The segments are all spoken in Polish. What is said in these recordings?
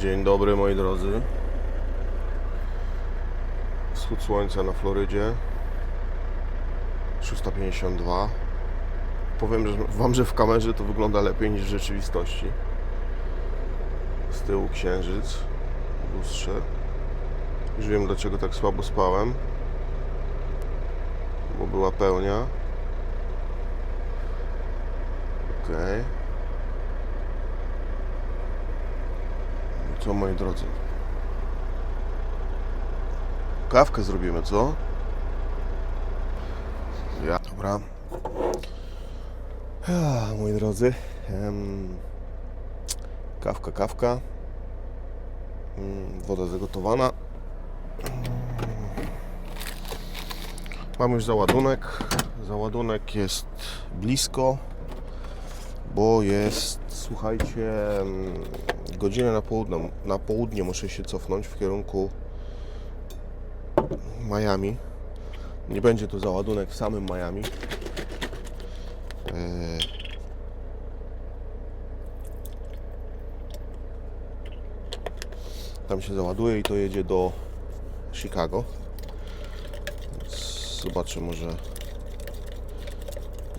Dzień dobry moi drodzy. Wschód słońca na Florydzie. 652. Powiem że wam, że w kamerze to wygląda lepiej niż w rzeczywistości. Z tyłu księżyc lustrze. Już wiem dlaczego tak słabo spałem. Bo była pełnia. Okej. Co moi drodzy? Kawkę zrobimy, co? Ja. Dobra. Moi drodzy. em, kawka, kawka. Mm, woda zagotowana. Mam już załadunek. Załadunek jest blisko, bo jest, słuchajcie, godzinę na południe, na południe muszę się cofnąć w kierunku Miami. Nie będzie to załadunek w samym Miami. Eee, Tam się załaduje i to jedzie do Chicago. Zobaczę, może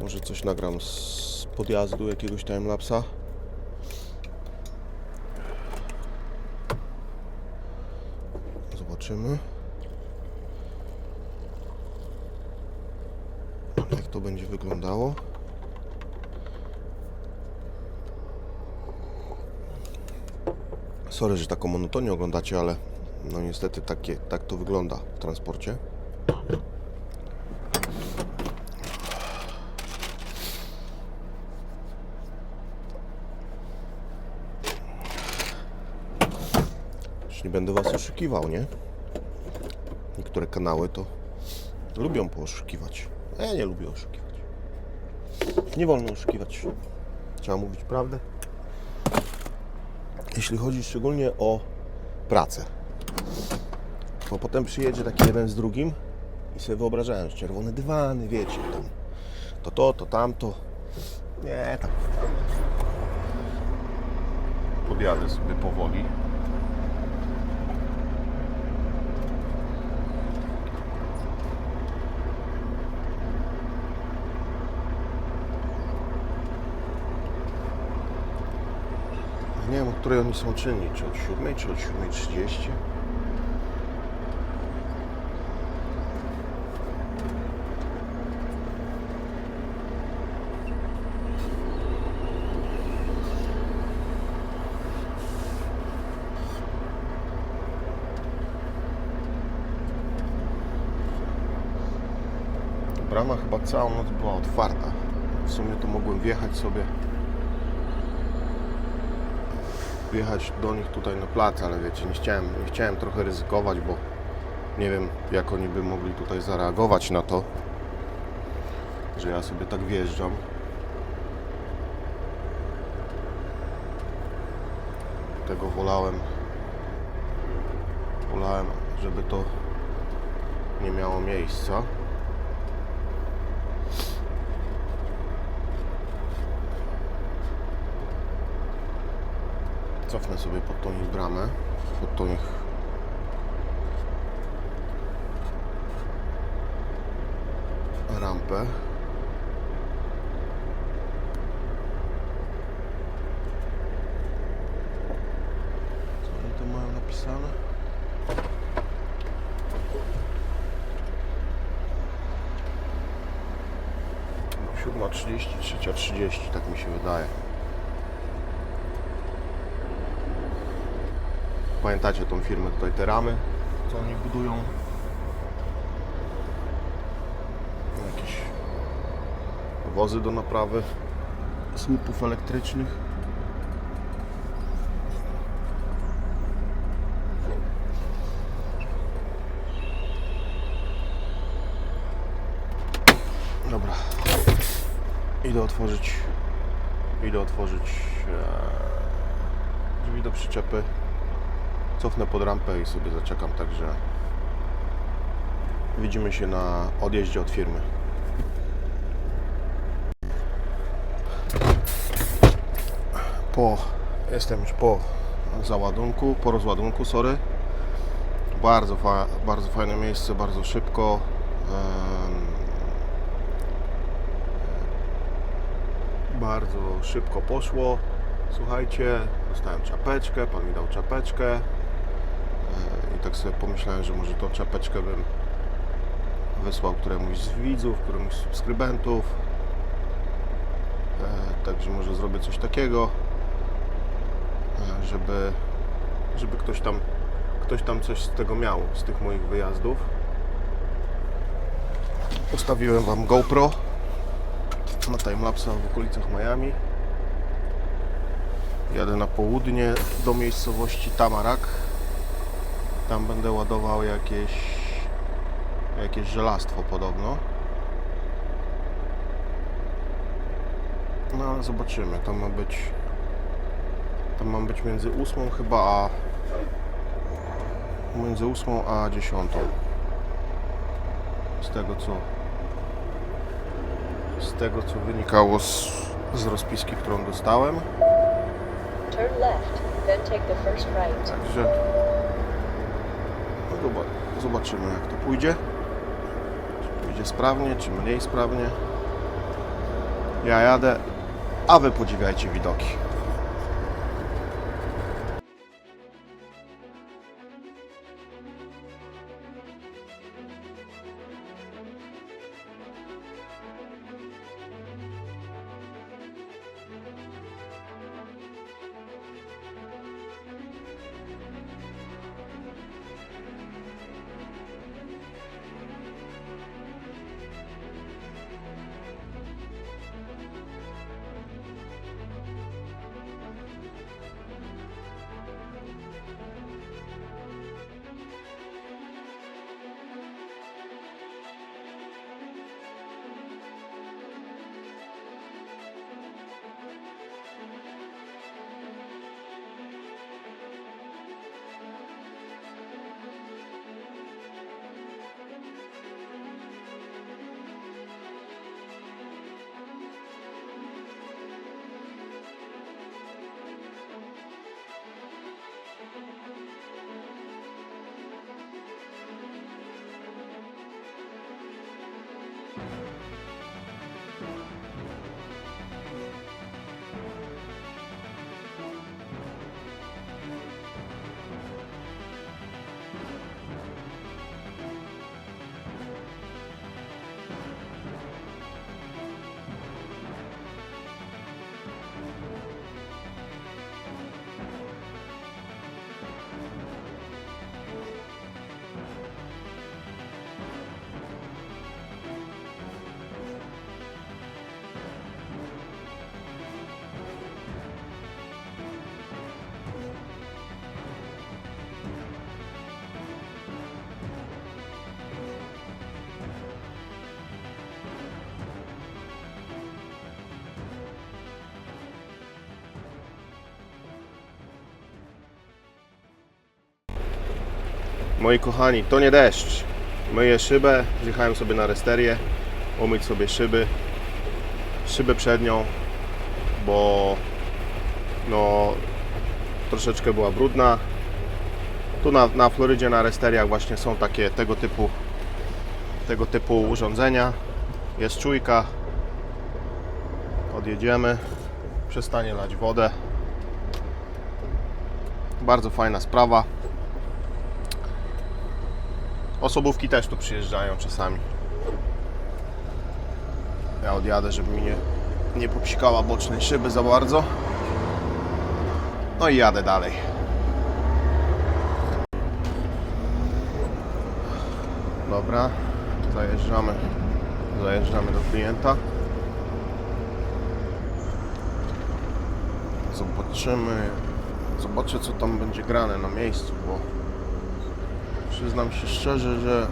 może coś nagram z podjazdu jakiegoś timelapsa. Zobaczymy. Jak to będzie wyglądało. Sorry, że taką monotonię oglądacie, ale no niestety takie, tak to wygląda w transporcie. Już nie będę was oszukiwał, nie? Niektóre kanały to lubią pooszukiwać. A ja nie lubię oszukiwać. Nie wolno oszukiwać. Trzeba mówić prawdę. Jeśli chodzi szczególnie o pracę. Bo potem przyjedzie taki jeden z drugim i sobie wyobrażają, że czerwone dywany, wiecie, tam to to, to tamto. Nie, tak. Podjadę sobie powoli. Której oni są czynni, czy od 7, czy od 7.30. Brama chyba całą noc była otwarta. W sumie to mogłem wjechać sobie wjechać do nich tutaj na plac, ale wiecie, nie chciałem, nie chciałem trochę ryzykować, bo nie wiem jak oni by mogli tutaj zareagować na to, że ja sobie tak wjeżdżam. Tego wolałem, wolałem, żeby to nie miało miejsca. Cofnę sobie pod tą ich bramę, pod tą ich rampę. Co oni tu mają napisane? Siódma trzydzieści, trzecia trzydzieści, tak mi się wydaje. Pamiętacie tą firmę tutaj, te ramy, co oni budują? Jakieś wozy do naprawy słupów elektrycznych. Dobra. Idę otworzyć. Idę otworzyć e, drzwi do przyczepy cofnę pod rampę i sobie zaczekam, także widzimy się na odjeździe od firmy. Po, jestem już po załadunku, po rozładunku, sorry. Bardzo, fa- bardzo fajne miejsce, bardzo szybko. Em, bardzo szybko poszło. Słuchajcie, dostałem czapeczkę, pan mi dał czapeczkę. Tak sobie pomyślałem, że może tą czapeczkę bym wysłał któremuś z widzów, któremuś z subskrybentów. E, Także może zrobię coś takiego, e, żeby, żeby ktoś tam ktoś tam coś z tego miał, z tych moich wyjazdów. Ustawiłem Wam GoPro na timelapsa w okolicach Miami. Jadę na południe do miejscowości Tamarak. Tam będę ładował jakieś jakieś żelastwo podobno. No ale zobaczymy. Tam ma być tam mam być między 8 chyba a między 8 a 10. Z tego co z tego co wynikało z, z rozpiski, którą dostałem. Turn left, then take the first right. Także zobaczymy jak to pójdzie. Czy pójdzie sprawnie, czy mniej sprawnie. Ja jadę, a wy podziwiajcie widoki. Moi kochani, to nie deszcz. Myję szybę, wjechałem sobie na resterię, umyć sobie szyby, szybę przednią, bo no troszeczkę była brudna. Tu na, na Florydzie na resteriach właśnie są takie tego typu tego typu urządzenia. Jest czujka. Odjedziemy. Przestanie lać wodę. Bardzo fajna sprawa. Osobówki też tu przyjeżdżają czasami. Ja odjadę, żeby mi nie, nie popsikała bocznej szyby za bardzo. No i jadę dalej. Dobra, zajeżdżamy, zajeżdżamy do klienta. Zobaczymy, zobaczę co tam będzie grane na miejscu, bo przyznam się szczerze, że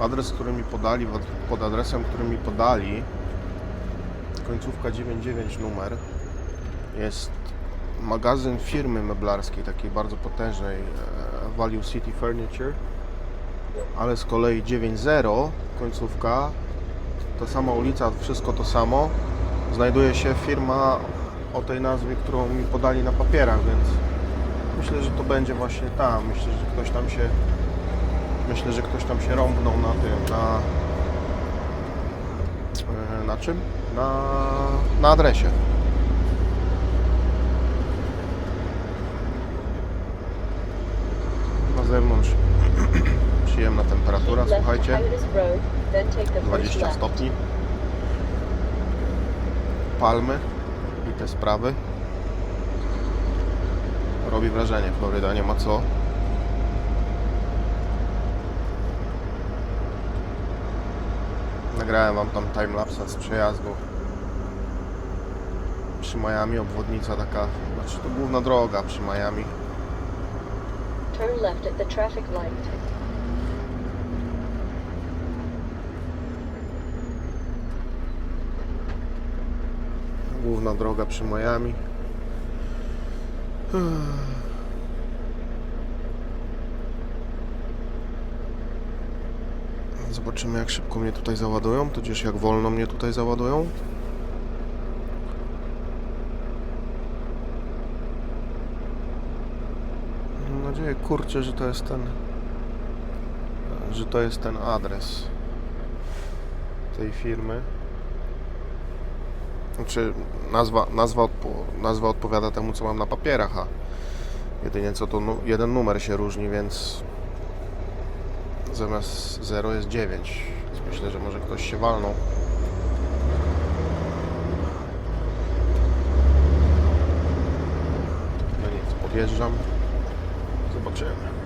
adres, który mi podali, pod- adresem, który mi podali, końcówka 99 numer, jest magazyn firmy meblarskiej, takiej bardzo potężnej, e, Value City Furniture, ale z kolei 9.0, końcówka, ta sama ulica, wszystko to samo, znajduje się firma o tej nazwie, którą mi podali na papierach, więc myślę, że to będzie właśnie tam. Myślę, że ktoś tam się myślę, że ktoś tam się rąbnął na tym, na e, na czym? Na, na adresie. Na zewnątrz przyjemna temperatura, słuchajcie. Hiatus Road, then take the first 20 left. stopni. Palmy i te sprawy. Robi wrażenie Floryda, nie ma co. Nagrałem wam tam timelapse z przejazdu przy Miami, obwodnica taka, znaczy to główna droga przy Miami. Turn left at the traffic light. Główna droga przy Miami. Zobaczymy jak szybko mnie tutaj załadują, tudzież jak wolno mnie tutaj załadują. Mam nadzieję, kurczę, że to jest ten że to jest ten adres tej firmy. Znaczy nazwa, nazwa, odpo, nazwa odpowiada temu, co mam na papierach, a jedynie co to nu, jeden numer się różni, więc zamiast 0 jest 9. Więc myślę, że może ktoś się walnął. No nic, podjeżdżam. Zobaczymy.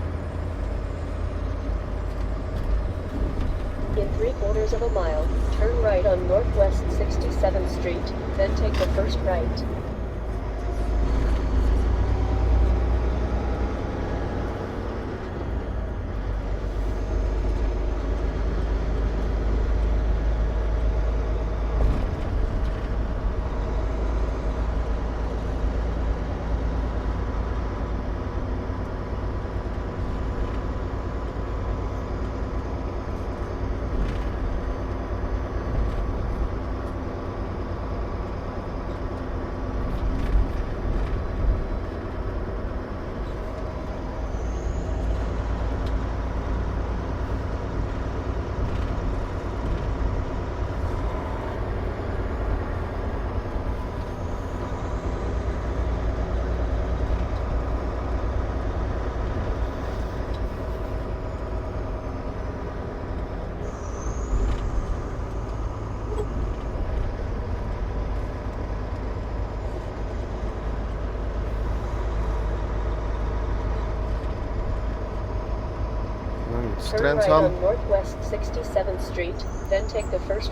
Quarters of a mile, turn right on Northwest 67th Street, then take the first right.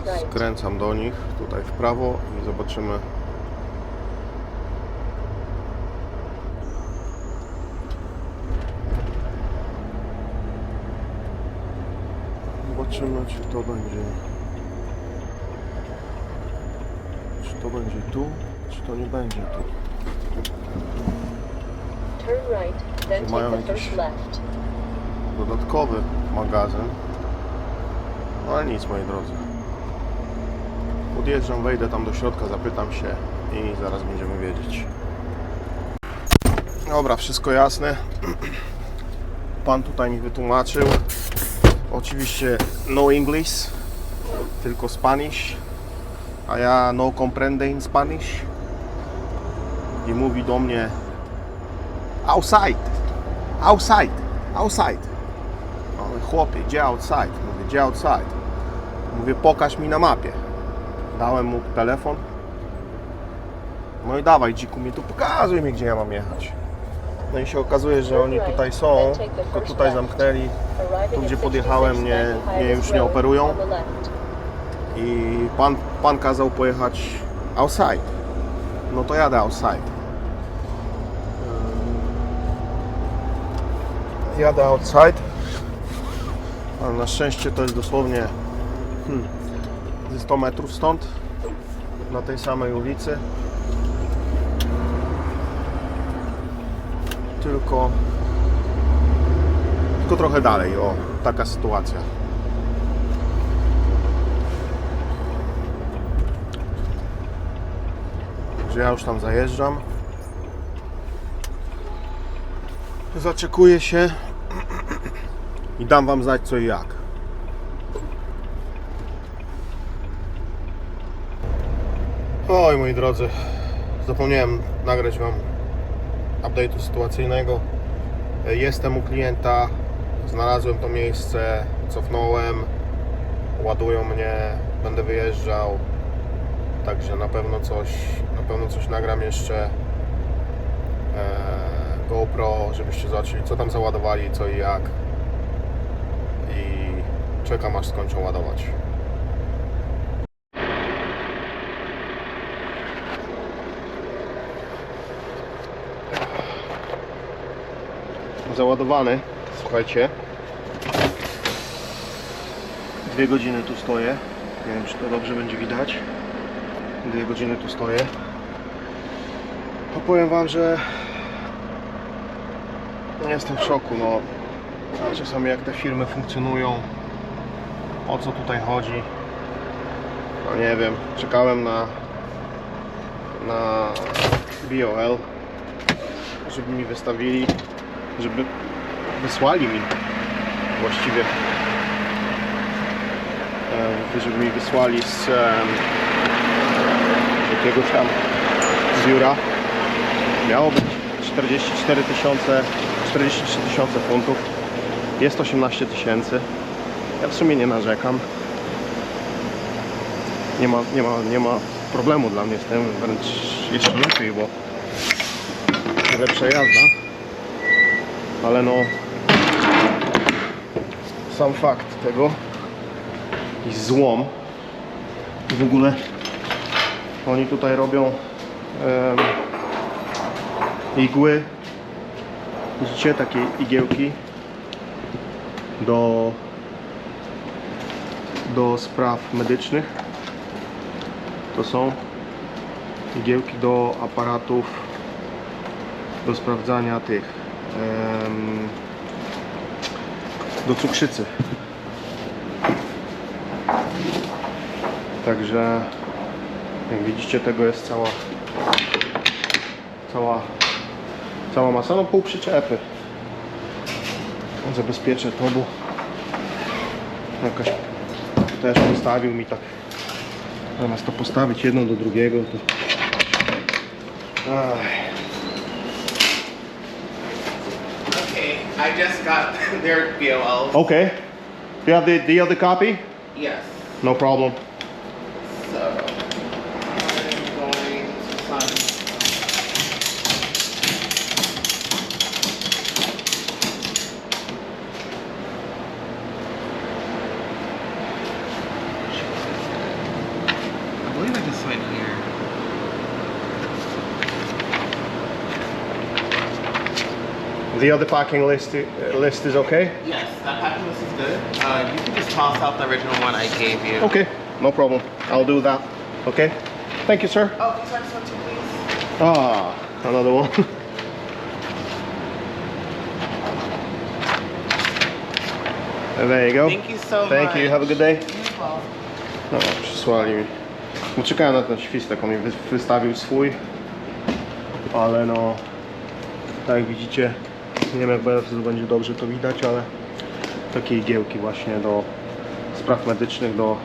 Right. Skręcam do nich, tutaj w prawo i zobaczymy. Zobaczymy, czy to będzie. Czy to będzie tu, czy to nie będzie tu. Turn right, then take the first left. Dodatkowy magazyn. No ale nic, moi drodzy. Podjeżdżam, wejdę tam do środka, zapytam się i zaraz będziemy wiedzieć. Dobra, wszystko jasne. Pan tutaj mi wytłumaczył. Oczywiście no English, tylko Spanish. A ja no comprende in Spanish. I mówi do mnie outside, outside, outside. Chłopie, gdzie outside? Mówię, gdzie outside? Mówię, pokaż mi na mapie. Dałem mu telefon. No i dawaj, dziku, mi tu pokazuj mi, gdzie ja mam jechać. No i się okazuje, że oni tutaj są, tylko tutaj zamknęli Tu, gdzie podjechałem, 66 nie- nie, już nie operują. i pan, pan kazał pojechać outside. No to jadę outside. Jadę outside. Ale na szczęście to jest dosłownie hmm, ze 100 metrów stąd. Na tej samej ulicy. Tylko tylko trochę dalej, o, taka sytuacja. Że ja już tam zajeżdżam. Zaczekuję się i dam Wam znać co i jak. Oj moi drodzy, zapomniałem nagrać Wam update'u sytuacyjnego. Jestem u klienta, znalazłem to miejsce, cofnąłem, ładują mnie, będę wyjeżdżał. Także na pewno coś, na pewno coś nagram jeszcze e, GoPro, żebyście zobaczyli co tam załadowali, co i jak. I czekam aż skończą ładować. Załadowany, słuchajcie. Dwie godziny tu stoję. Nie wiem, czy to dobrze będzie widać. Dwie godziny tu stoję. Opowiem Wam, że jestem w szoku. No, czasami jak te firmy funkcjonują, o co tutaj chodzi. No nie wiem, czekałem na na BOL, żeby mi wystawili, żeby wysłali mi właściwie. E, żeby mi wysłali z jakiegoś tam z biura. Miało być 44 tysiące 43 tysiące funtów jest 18 tysięcy. Ja w sumie nie narzekam. Nie ma, nie ma, nie ma problemu dla mnie z tym wręcz jeszcze lepiej bo lepsza jazda. Ale no sam fakt tego i złom. W ogóle oni tutaj robią em, igły widzicie takie igiełki do do spraw medycznych. To są igiełki do aparatów do sprawdzania tych do cukrzycy. Także jak widzicie tego jest cała cała cała masa, no pół przyczepy. Zabezpieczę to, bo jakaś też postawił mi tak zamiast to postawić jedno do drugiego to Aj. Okay, I just got their BOL. Okay. Do you have the, the other copy? Yes. No problem. The other packing list uh, list is okay? Yes, that packing list is good. Uh, you can just toss out the original one I gave you. Okay, no problem. I'll do that. Okay. Thank you, sir. Oh, can you sign this one too, please? Ah, another one. And there you go. Thank you so Thank much. Thank you. Have a good day. You as well. No, przysłali mi. No, czekałem na ten świstek, on mi wy- wystawił swój. Ale no, tak jak widzicie, nie wiem jak bardzo będzie dobrze to widać, ale takie igiełki właśnie do spraw medycznych, do,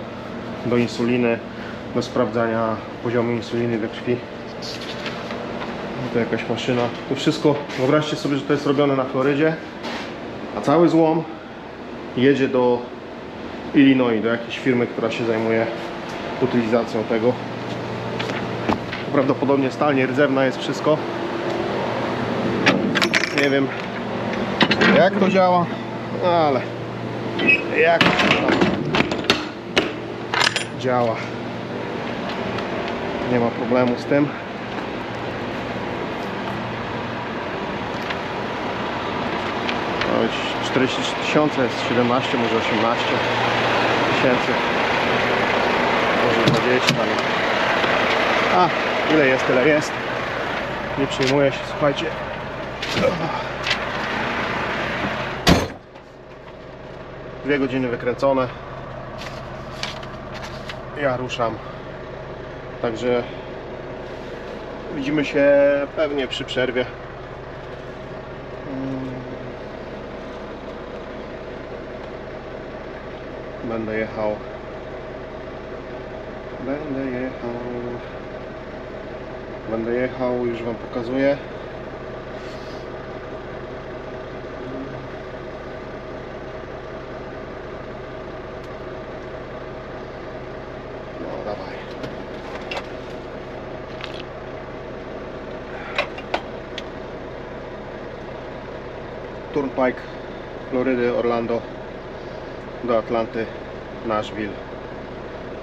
do insuliny, do sprawdzania poziomu insuliny we krwi. To jakaś maszyna. To wszystko, wyobraźcie sobie, że to jest robione na Florydzie, a cały złom jedzie do Illinois, do jakiejś firmy, która się zajmuje utylizacją tego. Prawdopodobnie stalnie rdzewna jest wszystko. Nie wiem jak to działa, ale jak to działa. Nie ma problemu z tym. No, już 43 tysiące jest 17, może 18 tysięcy. Może 20. ale- A, ile jest, tyle jest. Nie przejmuję się, słuchajcie. Dwie godziny wykręcone. Ja ruszam. Także Widzimy się pewnie przy przerwie. Mm. Będę jechał. Będę jechał. Będę jechał, już Wam pokazuję. No, dawaj. Turnpike, Florydy, Orlando do Atlanty, Nashville,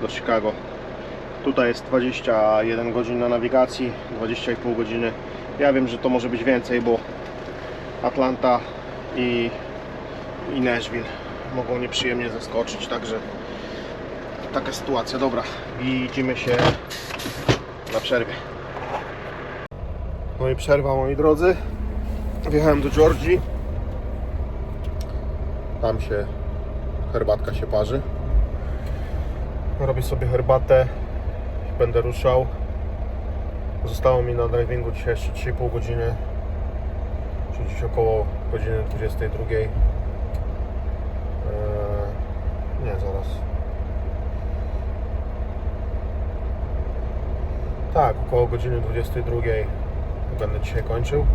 do Chicago. Tutaj jest 21 godzin na nawigacji, 20,5 godziny. Ja wiem, że to może być więcej, bo Atlanta i, i Nashville mogą nieprzyjemnie zaskoczyć, także taka sytuacja. Dobra, widzimy się na przerwie. No i przerwa, moi drodzy. Wjechałem do Georgii. Tam się herbatka się parzy. Robię sobie herbatę i będę ruszał. Zostało mi na drivingu dzisiaj jeszcze 3,5 godziny, czyli gdzieś około godziny 22. Eee, nie, zaraz. Tak, około godziny 22 będę dzisiaj kończył. Eee,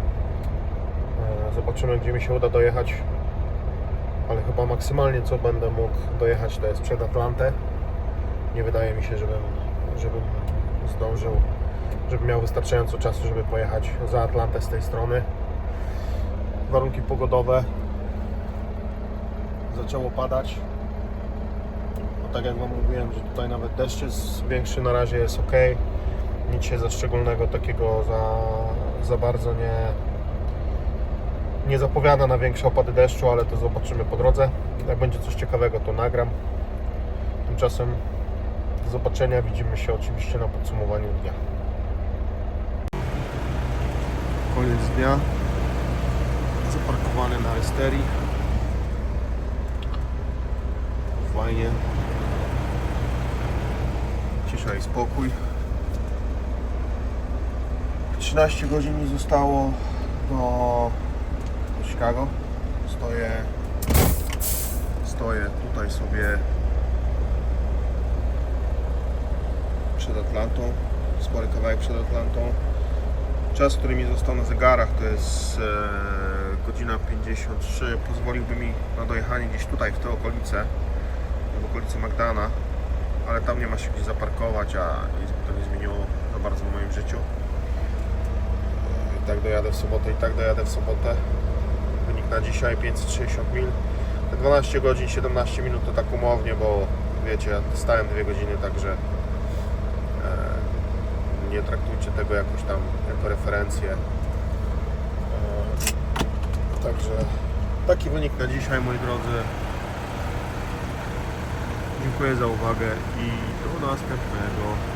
Zobaczymy, gdzie mi się uda dojechać. Ale chyba maksymalnie co będę mógł dojechać to jest przed Atlantę. Nie wydaje mi się, żebym, żebym zdążył, żebym miał wystarczająco czasu, żeby pojechać za Atlantę z tej strony. Warunki pogodowe. Zaczęło padać. No tak jak Wam mówiłem, że tutaj nawet deszcz jest większy, na razie jest ok. Nic się za szczególnego takiego za, za bardzo nie, nie zapowiada na większe opady deszczu, ale to zobaczymy po drodze. Jak będzie coś ciekawego, to nagram. Tymczasem do zobaczenia. Widzimy się oczywiście na podsumowaniu dnia. Koniec dnia. Zaparkowany na Esterii. Fajnie. Cisza i spokój. 13 godzin mi zostało do, Chicago. Stoję stoję tutaj sobie przed Atlantą, spory kawałek przed Atlantą. Czas, który mi został na zegarach to jest e, godzina 53. Pozwoliłby mi na dojechanie gdzieś tutaj w te okolice, w okolicy Magdana, ale tam nie ma się gdzie zaparkować, a to nie zmieniło za bardzo w moim życiu. E, I tak dojadę w sobotę, i tak dojadę w sobotę. Wynik na dzisiaj 560 mil. Te 12 godzin, 17 minut to tak umownie, bo wiecie, ja stałem 2 godziny, także e, nie traktujcie tego jakoś tam jako referencję. E, także taki wynik na dzisiaj, moi drodzy. Dziękuję za uwagę i do następnego.